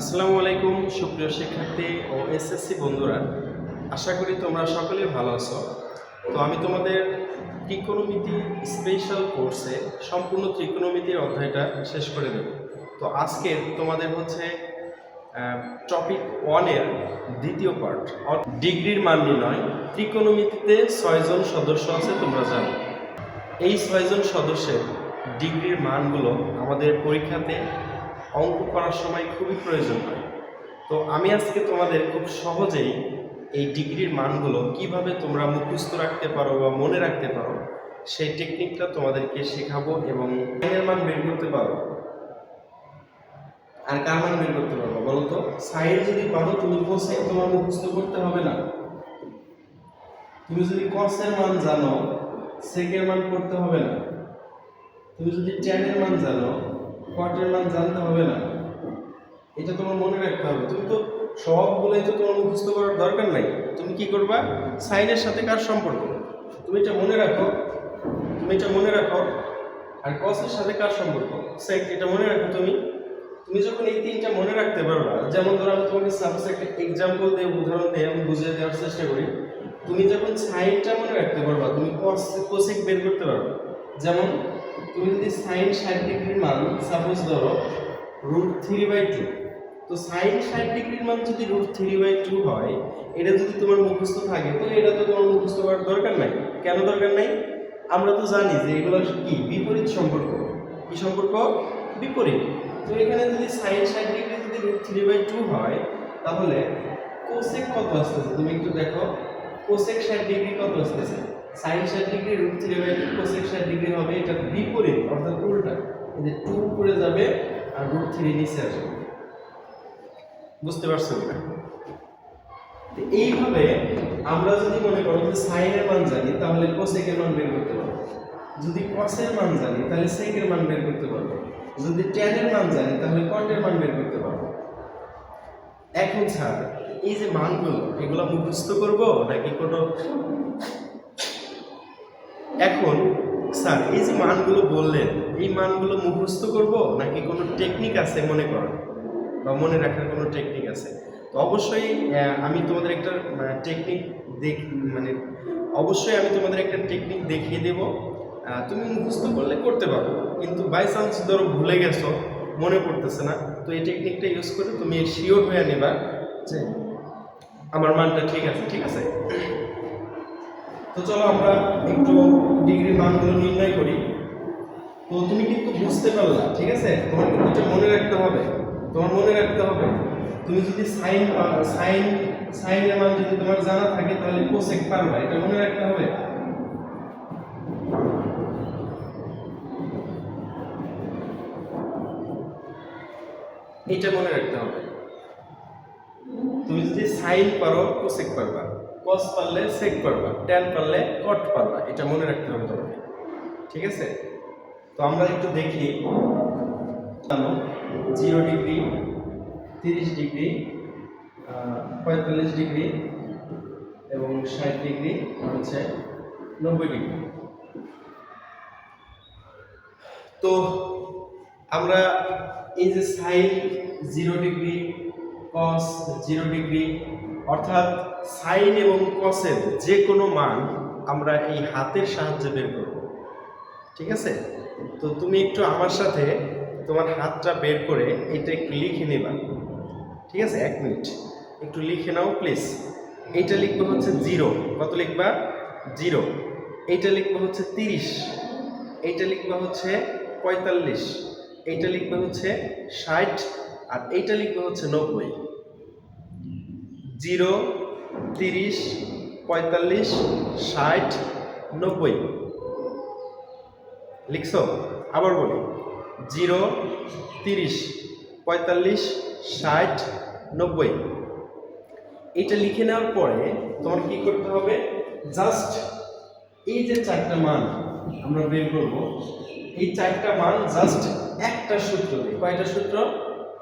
আসসালামু আলাইকুম, সুপ্রিয় শিক্ষার্থী ও এসএসসি বন্ধুরা। আশা করি তোমরা সকলে ভালো আছো। তো আমি তোমাদের ত্রিকোণমিতি স্পেশাল কোর্সে সম্পূর্ণ ত্রিকোণমিতির অধ্যায়টা শেষ করে দেব। তো আজকে তোমাদের হচ্ছে টপিক ওয়ানের দ্বিতীয় পার্ট ডিগ্রির মান নির্ণয়। ত্রিকোণমিতিতে ছয়জন সদস্য আছে, তোমরা জানো। এই ছয়জন সদস্যের ডিগ্রির মানগুলো আমাদের পরীক্ষাতে অঙ্ক করার সময় খুবই প্রয়োজন হয়। তো আমি আজকে তোমাদের খুব সহজেই এই ডিগ্রির মানগুলো কীভাবে তোমরা মুখস্থ রাখতে পারো বা মনে রাখতে পারো, সেই টেকনিকটা তোমাদেরকে শেখাবো এবং সাইনের মান বের করতে পারো। আর কার মান বের করতে পারব বলো তো? সাইন যদি পারো, তুমি কোসেক তোমার মুখস্থ করতে হবে না। তুমি যদি কসের মান জানো সেকের মান করতে হবে না। তুমি যদি ট্যানের মান জানো কটের মান জানতে হবে না। এটা তোমার মনে রাখতে হবে। তুমি তো সব সবগুলোই তো তোমার মুখস্থ করার দরকার নাই। তুমি কি করবা? সাইনের সাথে কার সম্পর্ক? তুমি এটা মনে রাখো। তুমি এটা মনে রাখো। আর কসের সাথে কার সম্পর্ক? সেক এটা মনে রাখো তুমি। তুমি যখন এই তিনটা মনে রাখতে পারবা, যেমন ধরো আমি তোমাকে সাপোজ একটা এক্সাম্পল দিয়ে, উদাহরণ দিয়ে আমি বুঝিয়ে দেওয়ার চেষ্টা করি। তুমি যখন সাইনটা মনে রাখতে পারবা, তুমি কস কোসেক বের করতে পারবা। যেমন তুমি যদি সাইন ষাট ডিগ্রির মান সাপোজ ধরো রুট থ্রি বাই টু তো সাইন ষাট ডিগ্রির মান যদি রুট থ্রি বাই টু হয়, এটা যদি তোমার মুখস্থ থাকে, তো এটা তো তোমার মুখস্থ করার দরকার নাই। কেন দরকার নাই? আমরা তো জানি যে এগুলো কি? বিপরীত সম্পর্ক। কি সম্পর্ক? বিপরীত। তো এখানে যদি সাইন ষাট ডিগ্রি যদি রুট থ্রি বাই টু হয়, তাহলে কোসেক কত আসতেছে? তুমি একটু দেখো। কোসেক ষাট ডিগ্রি কত আসতেছে? সাইন ষাট degree root three by two cosec ষাট ডিগ্রি হবে এটা বিপরীত, অর্থাৎ উল্টা। এই যে টু উপরে যাবে আর রুট থ্রি নিচে আসবে। বুঝতে পারছ তো এইভাবে আমরা যদি মনে করো যে সাইনের মান জানি, তাহলে কোসেকের মান বের করতে পারব। যদি কসের মান জানি, তাহলে সেকের মান বের করতে পারব। যদি ট্যানের মান জানি, তাহলে কটের মান বের করতে পারব। এখন ছাড়, এই যে মানগুলো, এগুলো মুখস্থ করব নাকি কোনো এখন, স্যার, এই যে মানগুলো বললেন, এই মানগুলো মুখস্থ করব নাকি কোনো টেকনিক আছে মনে করেন? বা মনে রাখার কোনো টেকনিক আছে? তো অবশ্যই আমি তোমাদের একটা টেকনিক দেখ মানে অবশ্যই আমি তোমাদের একটা টেকনিক দেখিয়ে দেব। তুমি মুখস্থ করলে করতে পারো। কিন্তু বাই চান্স ধরো ভুলে গেছো, মনে পড়তেছে না, তো এই টেকনিকটা ইউজ করে তুমি শিওর হয়ে নেবা যে আমার মানটা ঠিক আছে ঠিক আছে? তো চলো আমরা একটু ডিগ্রি মানগুলো নির্ণয় করি। তো তুমি কিন্তু বুঝতে পারলা, ঠিক আছে? তোমার কিন্তু এটা মনে রাখতে হবে। তোমার মনে রাখতে হবে, তুমি যদি সাইন সাইন, সাইনের মান যদি তোমার জানা থাকে, তাহলে কোসেক পারবা, এটা মনে রাখতে হবে। এটা মনে রাখতে হবে। সাইন পারো, কোসেক পারবা। কস পারলে সেক পারবা, ট্যান পারলে কট পারবা, এটা মনে রাখতে হবে তোমাকে। ঠিক আছে? তো আমরা একটু দেখি। জিরো ডিগ্রি, তিরিশ ডিগ্রি পঁয়তাল্লিশ ডিগ্রি এবং ষাট ডিগ্রি হচ্ছে নব্বই ডিগ্রি। তো আমরা এই যে sine zero degree cos zero degree অর্থাৎ সাইন এবং কসের যে কোনো মান আমরা এই হাতের সাহায্যে বের করব। ঠিক আছে? তো তুমি একটু আমার সাথে তোমার হাতটা বের করে এটা একটু লিখে নেবা। ঠিক আছে? এক মিনিট। একটু লিখে নাও প্লিজ এইটা লিখবে হচ্ছে জিরো কত লিখবা? জিরো এইটা লিখবে হচ্ছে তিরিশ। এইটা লিখবে হচ্ছে পঁয়তাল্লিশ। এইটা লিখবে হচ্ছে ষাট। আর এইটা লিখবে হচ্ছে নব্বই। জিরো, তিরিশ, পঁয়তাল্লিশ, ষাট, নব্বই। লিখছো? আবার বলি। জিরো, তিরিশ, পঁয়তাল্লিশ, ষাট, নব্বই। এটা লিখে নেওয়ার পরে তোমার কি করতে হবে? জাস্ট এই যে চারটা মান আমরা বের করব, এই চারটা মান জাস্ট একটা সূত্র দিয়ে, কয়টা সূত্র?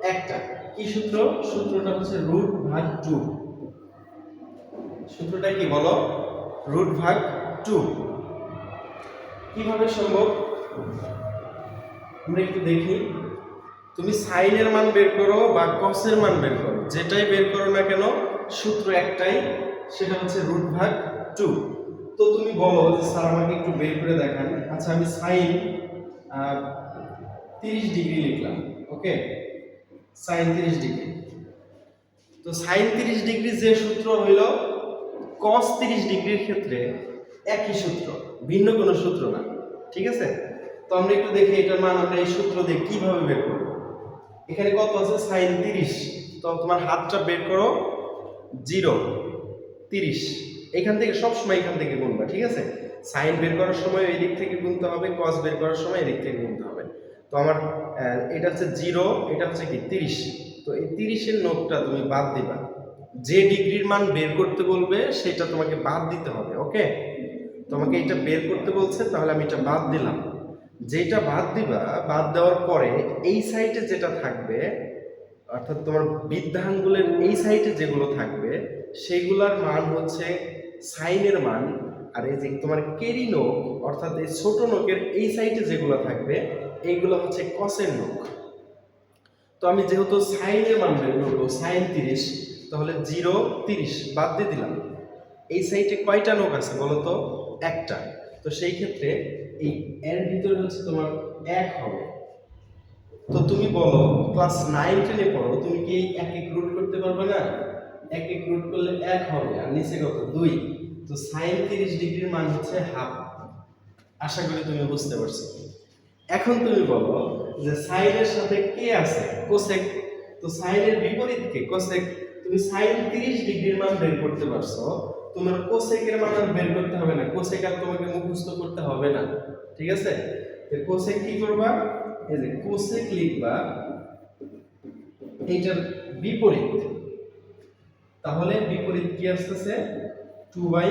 একটা। কি সূত্র? সূত্রটা হচ্ছে রুট ভাগ টু। সূত্রটা কি বলো? রুট ভাগ টু। কীভাবে সম্ভব? আমরা একটু দেখি। তুমি সাইনের মান বের করো বা কসের মান বের করো। যেটাই বের করো না কেন, সূত্র একটাই, সেটা হচ্ছে রুট ভাগ টু। তো তুমি বলো যে স্যার আমাকে একটু বের করে দেখান। আচ্ছা আমি সাইন তিরিশ ডিগ্রি লিখলাম, ওকে? সাইন তিরিশ ডিগ্রি। তো সাইন তিরিশ ডিগ্রি যে সূত্র হইল কস তিরিশ ডিগ্রির ক্ষেত্রে একই সূত্র, ভিন্ন কোনো সূত্র না, ঠিক আছে? তো আমরা একটু দেখি এটার মান, আমরা এই সূত্র দিয়ে কীভাবে বের করব। এখানে কত আছে? সাইন তিরিশ। তো তোমার হাতটা বের করো, জিরো, তিরিশ। এখান থেকে সবসময় এখান থেকে গুনবা, ঠিক আছে? সাইন বের করার সময় এই দিক থেকে গুনতে হবে কস বের করার সময় এই দিক থেকে গুনতে হবে। তো আমার এটা হচ্ছে জিরো, এটা হচ্ছে কি? তিরিশ। তো এই তিরিশের নোটটা তুমি বাদ দিবা। যে ডিগ্রির মান বের করতে বলবে, সেটা তোমাকে বাদ দিতে হবে, ওকে? তোমাকে এটা বের করতে বলছে, তাহলে আমি এটা বাদ দিলাম। যেটা বাদ দিবা, বাদ দেওয়ার পরে এই সাইডে যেটা থাকবে, অর্থাৎ তোমার বৃদ্ধাঙ্গুলের এই সাইডে যেগুলো থাকবে, সেগুলোর মান হচ্ছে সাইনের মান, আর এই যে তোমার কেরি নোক অর্থাৎ এই ছোট নোকের এই সাইডে যেগুলো থাকবে এইগুলো হচ্ছে কসের নোক তো আমি যেহেতু সাইনের মান বের করব সাইন তিরিশ তাহলে জিরো তিরিশ বাদ দিয়ে দিলাম। এই সাইডে কয়টা নোক আছে বলো তো? একটা। তো সেই ক্ষেত্রে এই এর ভিতরে হচ্ছে তোমার এক হবে। তো তুমি বলো ক্লাস নাইন টেনে পড়ো, তুমি কি এক এক রুট করতে পারবে না? এক এক রুট করলে এক হবে, আর নিচে কত? দুই। তো সাইন তিরিশ ডিগ্রির মান হচ্ছে হাফ আশা করি তুমি বুঝতে পারছ। এখন তুমি বলো যে সাইনের সাথে কে আছে? কোসেক তো সাইনের বিপরীত কে? কোসেক তুমি সাইন তিরিশ ডিগ্রির মান বের করতে পারছ, তোমার কোসেকের মান আর বের করতে হবে না। কোসেক আর তোমাকে মুখস্থ করতে হবে না। ঠিক আছে? কোসেক কি করবা? এই যে কোসেক লিখবা, এইটার বিপরীত। তাহলে বিপরীত কি আসতেছে? টু বাই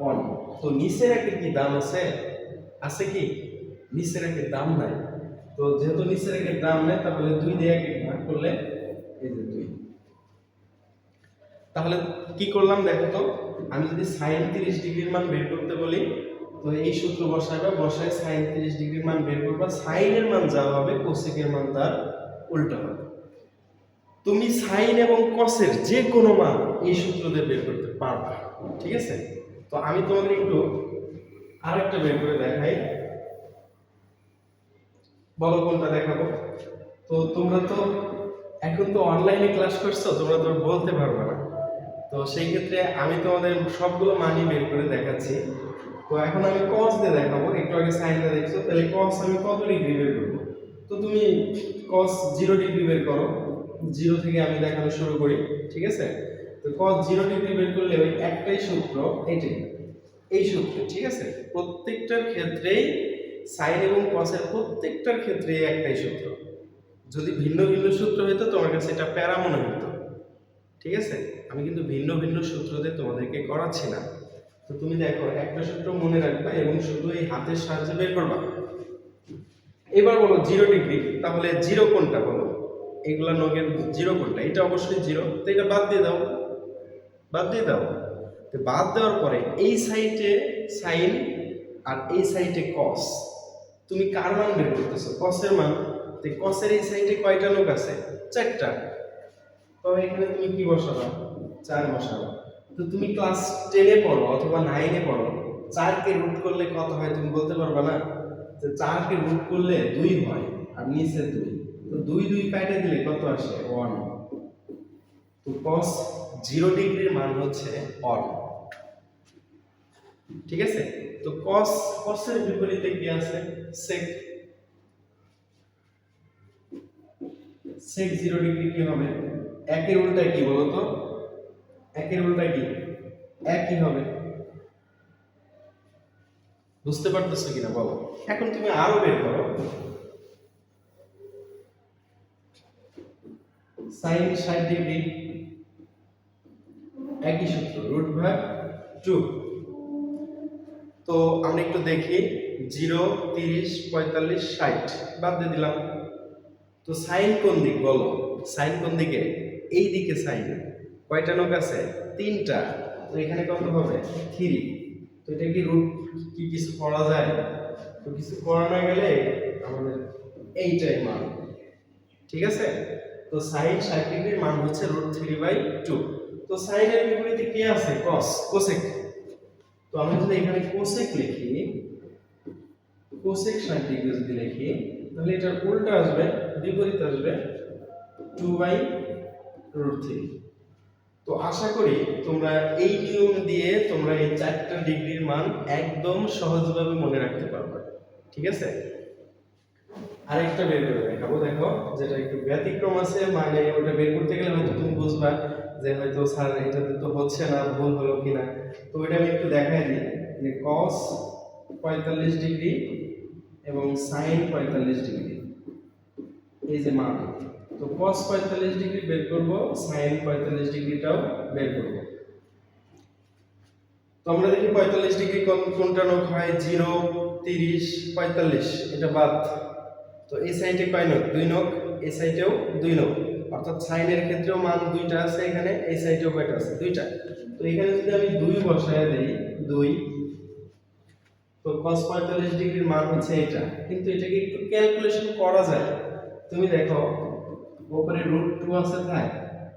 ওয়ান তো নিচের একের কি দাম আছে? আছে কি? নিচের একের দাম নাই। তো যেহেতু নিচের একের দাম নাই, তাহলে দুই দিয়ে ভাগ করলে এই যে দুই। তাহলে কি করলাম দেখো তো? আমি যদি সাইন তিরিশ ডিগ্রির মান বের করতে বলি, তো এই সূত্র বসাবে, বসায় সাইন তিরিশ ডিগ্রির মান বের করবা, সাইনের মান যা হবে, কোসেকের মান তার উল্টো হবে। তুমি সাইন এবং কসের যে কোনো মান এই সূত্র দিয়ে বের করতে পারবা, ঠিক আছে? তো আমি তোমাদের একটু আরেকটা বের করে দেখাই। বলো কোনটা দেখাবো? তো তোমরা তো এখন তো অনলাইনে ক্লাস করছ, তোমরা তো বলতে পারবে না। তো সেই ক্ষেত্রে আমি তোমাদের সবগুলো মানি বের করে দেখাচ্ছি। তো এখন আমি কস দিয়ে দেখাবো। একটু আগে সাইনটা দেখছ? তাহলে কস আমি কত ডিগ্রি বের করব? তো তুমি কস জিরো ডিগ্রি বের করো। জিরো থেকে আমি দেখানো শুরু করি, ঠিক আছে? তো কস জিরো ডিগ্রি বের করলে ওই একটাই সূত্র এটাই এই সূত্র, ঠিক আছে? প্রত্যেকটার ক্ষেত্রেই সাইন এবং কসের প্রত্যেকটার ক্ষেত্রে একটাই সূত্র। যদি ভিন্ন ভিন্ন সূত্র হইতো, তোমার কাছে এটা প্যারা মনে হতো ঠিক আছে? আমি কিন্তু ভিন্ন ভিন্ন সূত্র দিয়ে তোমাদেরকে করাচ্ছি না তো তুমি দেখো, একটা সূত্র মনে রাখবা এবং শুধু এই হাতের সাহায্যে বের করবা। এবার বলো, জিরো ডিগ্রি, তাহলে জিরো কোনটা বলো? এগুলা নগের জিরো কোনটা? এটা অবশ্যই জিরো। তো এটা বাদ দিয়ে দাও। বাদ দিয়ে দাও। তো বাদ দেওয়ার পরে এই সাইডে সাইন আর এই সাইডে কস তুমি কার মান বের করতেছো? কসের মান। তো কসের এই সাইডে কয়টা লোক আছে? চারটা। তবে এখানে তুমি কি বসাবা? চার বসাবা। তো তুমি ক্লাস টেনে পড়ো অথবা নাইনে পড়ো। চারকে রুট করলে কত হয় তুমি বলতে পারবে না? যে চারকে রুট করলে দুই হয় আর নিচে দুই। তো দুই দুই কাটে দিলে কত আসে? ওয়ান তো কস জিরো ডিগ্রির মান হচ্ছে অন ঠিক আছে? তো কস কসের বিপরীতে কি আছে? সেক সেক জিরো ডিগ্রি কি হবে? একের উল্টা কি তো? একের উল্টা কি? একই হবে। বুঝতে পারতেছো কিনা বলো? এখন তুমি আরও বের করো। সাইন ষাট ডিগ্রি। একই সূত্র, রুট ভাগ টু। তো আমরা একটু দেখি। জিরো, তিরিশ, পঁয়তাল্লিশ, ষাট। বাদ দিয়ে দিলাম। তো সাইন কোন দিক বলো? সাইন কোন দিকে? এই দিকে সাইন কয়টা নোক আছে? তিনটা। তো এখানে কত হবে? থ্রি তো এটা কি রুট কি কিছু করা যায়? তো কিছু করা না গেলে আমাদের এইটাই মান। ঠিক আছে? তো সাইন ষাট ডিগ্রির মান হচ্ছে রুট থ্রি বাই টু তো সাইনের বিপরীতে কি আছে? কস কোসেক তো আমি যদি এখানে কোসেক লিখি কোসেক ষাট ডিগ্রি যদি লিখি, তাহলে এটার উল্টা আসবে, বিপরীত আসবে টু বাই রুট। থ্রি তো আশা করি তোমরা এই নিয়ম দিয়ে তোমরা এই চারটা ডিগ্রির মান একদম সহজভাবে মনে রাখতে পারবে। ঠিক আছে? আরেকটা বের করে দেখাবো, দেখো, যেটা একটু ব্যতিক্রম আছে মানে ওটা বের করতে গেলে হয়তো তুমি বুঝবা যে হয়তো, স্যার, এটাতে তো হচ্ছে না, ভুল হলো কিনা? তো ওইটা আমি একটু দেখাই দিই, যে কস পঁয়তাল্লিশ ডিগ্রি এবং সাইন পঁয়তাল্লিশ ডিগ্রি। এই যে মান। তো cos 45 ডিগ্রি বের করব, sin 45 ডিগ্রিটাও বের করব। তো আমরা দেখি 45 ডিগ্রি কোন, কোনটা নক হয়? 0 30 45 এটা বাদ। তো এই সাইডে কয় নক দুই নক এই সাইডেও দুই নক অর্থাৎ সাইনের ক্ষেত্রেও মান দুইটা আছে, এখানে এই সাইডেও কয়টা আছে? দুইটা। তো এখানে যদি আমি দুই বসায় দেই, দুই, তো cos 45 ডিগ্রির মান হচ্ছে এটা কিন্তু এটাকে একটু ক্যালকুলেশন করা যায়। তুমি দেখো উপরে রুট টু আছে তাই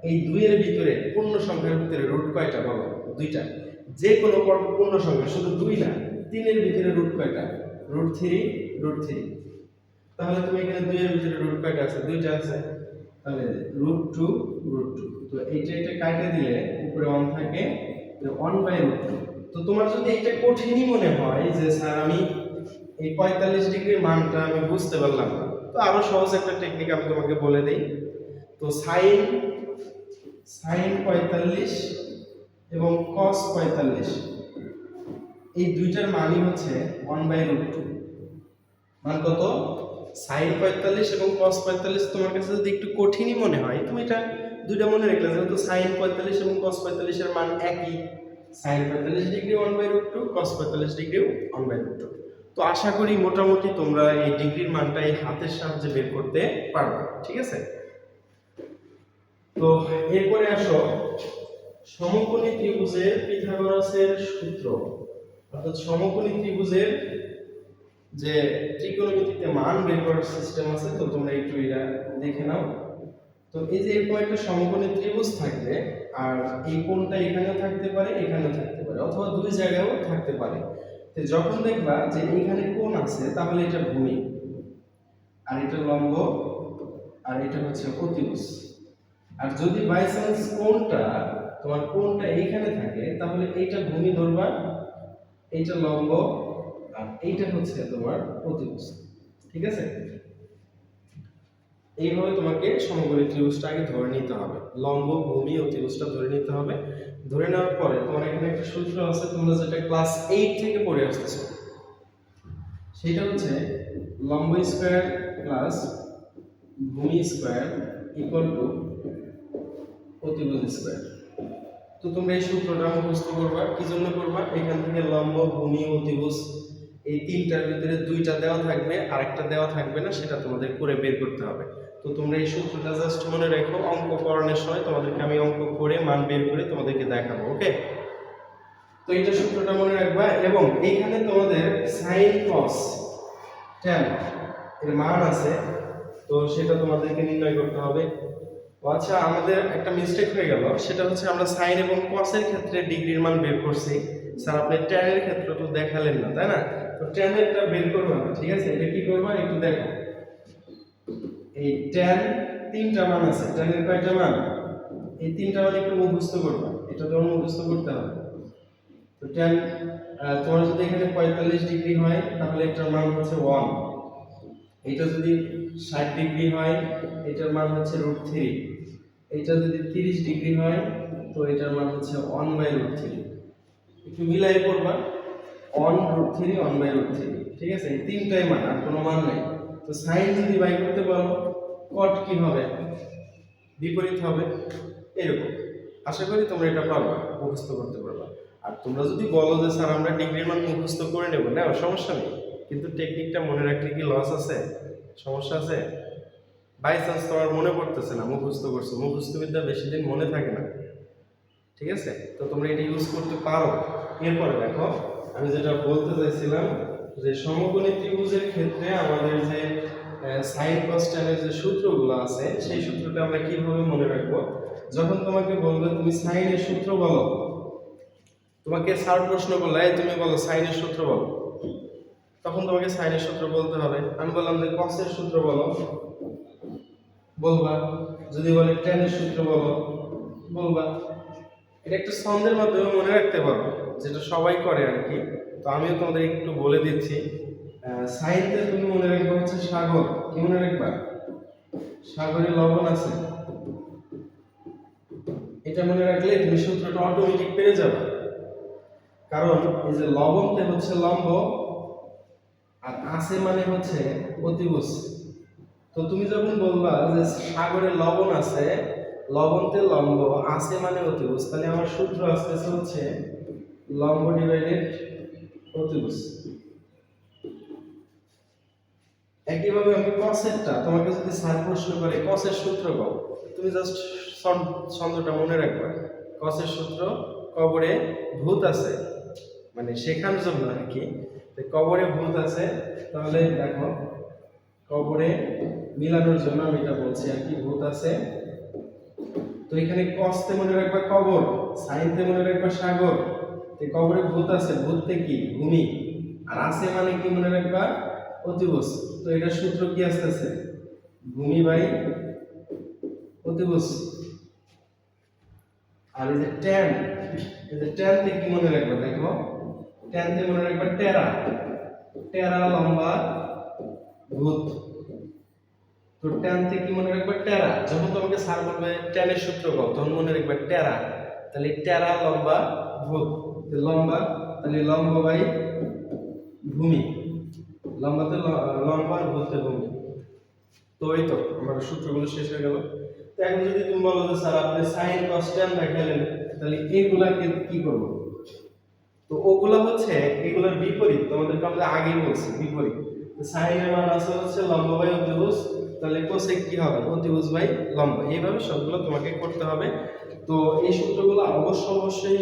এই দুইয়ের ভিতরে পূর্ণ সংখ্যার ভিতরে রুট কয়টা বলো? দুইটা। যে কোনো পূর্ণ- সংখ্যা, শুধু দুই না, তিনের ভিতরে রুট কয়টা? রুট থ্রি রুট থ্রি তাহলে তুমি এখানে দুইয়ের ভিতরে রুট কয়টা আছে? দুইটা আছে। তাহলে রুট টু রুট টু তো এইটা এটা কাটে দিলে উপরে ওয়ান থাকে ওয়ান বাই রুট টু তো তোমার যদি এটা কঠিনই মনে হয় যে, স্যার, আমি এই পঁয়তাল্লিশ ডিগ্রির মানটা আমি বুঝতে পারলাম তো আরও সহজ একটা টেকনিক আমি তোমাকে বলে দিই। তো সাইন সাইন পঁয়তাল্লিশ এবং কস পঁয়তাল্লিশ, এই দুইটার মানই হচ্ছে ওয়ান বাই রুট টু মান কত? সাইন পঁয়তাল্লিশ এবং কস পঁয়তাল্লিশ তোমার কাছে যদি একটু কঠিনই মনে হয়, তুমি এটা দুইটা মনে রাখলে যেহেতু সাইন পঁয়তাল্লিশ এবং কস পঁয়তাল্লিশের মান একই। সাইন পঁয়তাল্লিশ degree one by root two cos পঁয়তাল্লিশ degree one by root two তো আশা করি মোটামুটি তোমরা এই ডিগ্রির মানটা এই হাতের সাহায্যে বের করতে পারবে, ঠিক আছে? তো এরপরে আসো, সমকোণী ত্রিভুজের পিথাগোরাসের সূত্র। অর্থাৎ সমকোণী ত্রিভুজের যে ত্রিকোণমিতিতে মান বের করার সিস্টেম আছে, তো তোমরা একটু এটা দেখে নাও। তো এই যে এরকম একটা সমকোণী ত্রিভুজ থাকবে, আর এই কোণটা এখানেও থাকতে পারে, এখানেও থাকতে পারে, অথবা দুই জায়গায়ও থাকতে পারে। যখন দেখবা যে এইখানে কোণ আছে, তাহলে এটা ভূমি। আর এটা লম্ব, আর এটা হচ্ছে অতিভুজ। আর যদি বাই চান্স কোণটা, তোমার কোণটা এইখানে থাকে, তাহলে এইটা ভূমি ধরবা, এইটা লম্ব, আর এইটা হচ্ছে তোমার অতিভুজ। ঠিক আছে? এইভাবে তোমাকে সমকোণী ত্রিভুজটা আগে ধরে নিতে হবে। লম্ব, ভূমি ও অতিভুজটা ধরে নিতে হবে। ধরে নেওয়ার পরে তোমার এখানে একটা সূত্র আছে, তোমরা যেটা ক্লাস এইট থেকে পড়ে আসতেছো। সেটা হচ্ছে লম্ব স্কোয়ার প্লাস ভূমি স্কোয়ার ইকুয়াল টু অতিভুজ স্কোয়ার তো তোমরা এই সূত্রটা মুখস্থ করবা, কি জন্য করবা? এখান থেকে লম্ব, ভূমি, অতিভুজ, এই তিনটার ভিতরে দুইটা দেওয়া থাকবে, আরেকটা দেওয়া থাকবে না, সেটা তোমাদের করে বের করতে হবে। তো তোমরা এই সূত্রটা জাস্ট মনে রেখো, অঙ্ক করণের সময় তোমাদেরকে আমি অঙ্ক করে, মান বের করে তোমাদেরকে দেখাবো ওকে তো এইটা সূত্রটা মনে রাখবা, এবং এইখানে তোমাদের সাইন কস ট্যান এর মান আছে, তো সেটা তোমাদেরকে নির্ণয় করতে হবে। আচ্ছা আমাদের একটা মিস্টেক হয়ে গেল, সেটা হচ্ছে আমরা সাইন এবং কসের ক্ষেত্রে ডিগ্রির মান বের করছি। স্যার, আপনি ট্যানের ক্ষেত্রে তো দেখালেন না, তাই না? তো ট্যানেরটা বের করবা না ঠিক আছে? এটা কি করবা? একটু দেখো। এই ট্যান তিনটা মান আছে। ট্যানের কয়টা মান? এই তিনটা মান একটু মুখস্থ করবা। এটা তোমার মুখস্থ করতে হবে। তো ট্যান তোমার যদি এখানে পঁয়তাল্লিশ ডিগ্রি হয়, তাহলে এটার মান হচ্ছে ওয়ান এটা যদি ষাট ডিগ্রি হয়, এটার মান হচ্ছে রুট থ্রি এটা যদি তিরিশ ডিগ্রি হয়, তো এটার মান হচ্ছে ওয়ান বাই রুট থ্রি একটু মিলাই করবা। One root three one by root three ঠিক আছে? তিনটাই মান, আর কোনো মান নেই। তো সাইন যদি বাই করতে পারো কট কি হবে? বিপরীত হবে? এরকম। আশা করি তোমরা এটা পারবা, মুখস্থ করতে পারবা। আর তোমরা যদি বলো যে, স্যার, আমরা ডিগ্রির মান মুখস্থ করে নেব। না, সমস্যা নেই। কিন্তু টেকনিকটা মনে রাখলে কি লস আছে? সমস্যা আছে? বাই চান্স তোমার মনে পড়তেছে না, মুখস্থ করছ। মুখস্থবিদ্যা বেশি দিন মনে থাকে না। ঠিক আছে? তো তোমরা এটা ইউজ করতে পারো। এরপরে দেখো, আমি যেটা বলতে চাইছিলাম যে, সমকোণী ত্রিভুজের ক্ষেত্রে আমাদের যে সাইন কনস্ট্যান্টের যে সূত্রগুলো আছে, সেই সূত্রটা আমরা কীভাবে মনে রাখব? যখন তোমাকে বলবে, তুমি সাইনের সূত্র বলো, তোমাকে স্যার প্রশ্ন করলে তুমি বলো, সাইনের সূত্র বলো। তখন তোমাকে সাইনের সূত্র বলতে হবে। আমি বললাম যে কসের সূত্র বলো। বলবা, যদি বলে টেনের সূত্র বলো। বলবা। এটা একটা ছন্দের মাধ্যমে মনে রাখতে পারো, যেটা সবাই করে আর কি। তো আমিও তোমাদের একটু বলে দিচ্ছি। সাইনতে তুমি মনে রাখবে হচ্ছে সাগর। কি মনে রাখবা? সাগরে লবণ আছে। এটা মনে রাখলে তুমি সূত্রটা অটোমেটিক পেরে যাবে। কারণ এই যে লবণতে হচ্ছে লম্ব, আর আছে মানে হচ্ছে অতিভুজ। তো তুমি যখন বলবা যে সাগরে লবণ আছে, লবণতে লম্ব, আছে মানে অতিভুজ, তাহলে আমার সূত্র আসতেছে হচ্ছে লম্ব ডিভাইডেড অতিভুজ। একইভাবে আমি কসেরটা তোমাকে যদি স্যার প্রশ্ন করে কসের সূত্র কও। তুমি জাস্ট ছন্দটা মনে রাখবা। কসের সূত্র কবরে ভূত আছে। মানে শেখার জন্য আর কি কবরে ভূত আছে, তাহলে দেখো, কবরে মিলানোর জন্য আমি এটা বলছি আর কি ভূত আছে। তো এখানে কস্তে মনে রাখবা কবর সাইনতে মনে রাখবা সাগর। তো কবরে ভূত আছে, ভূততে কি? ভূমি। আর আছে মানে কি মনে রাখবা? অতিবস তো এটা সূত্র কি আসতেছে? ভূমি বাই অতিবস আর এই যে ট্যান এই যে ট্যানতে কি মনে রাখবা? দেখো ট্যানতে মনে রাখবা টেরা টেরা লম্বা ভূত তো ট্যানতে কি মনে রাখবা? টেরা যখন তোমাকে স্যার বলবে ট্যানের সূত্র কত তখন মনে রাখবা টেরা তাহলে টেরা লম্বা ভূত লম্বা, তাহলে লম্বা বাই ভূমি। লম্বাতে লম্বা আর ভূতে ভূমি তো এই তো, আমার সূত্রগুলো শেষ হয়ে গেল। তো এখন যদি তুমি বলো যে, স্যার, আপনি সাইন কস ট্যান দেখালেন, তাহলে এইগুলাকে কি করব? তো ওগুলা হচ্ছে, এগুলোর বিপরীত, তোমাদেরকে আমরা আগেই বলছি, বিপরীত। সাইনের মান আছে হচ্ছে লম্ব বাই অতিভুজ, তাহলে কোসেক কি হবে? অতিভুজ বাই লম্ব। এইভাবে সবগুলো তোমাকে করতে হবে। তো এই সূত্রগুলো অবশ্য অবশ্যই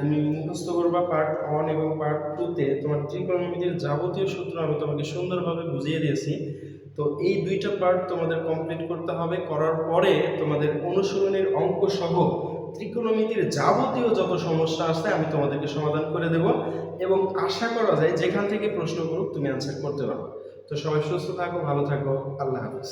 তুমি মুখস্থ করবা পার্ট ওয়ান এবং পার্ট টুতে তোমার ত্রিকোণমিতির যাবতীয় সূত্র আমি তোমাকে সুন্দরভাবে বুঝিয়ে দিয়েছি। তো এই দুইটা পার্ট তোমাদের কমপ্লিট করতে হবে। করার পরে তোমাদের অনুশীলনের অঙ্ক সহ ত্রিকোণমিতির যাবতীয় যত সমস্যা আছে আমি তোমাদেরকে সমাধান করে দেব এবং আশা করা যায় যেখান থেকে প্রশ্ন করুক তুমি অ্যান্সার করতে পারো। তো সবাই সুস্থ থাকো, ভালো থাকো, আল্লাহ হাফিজ।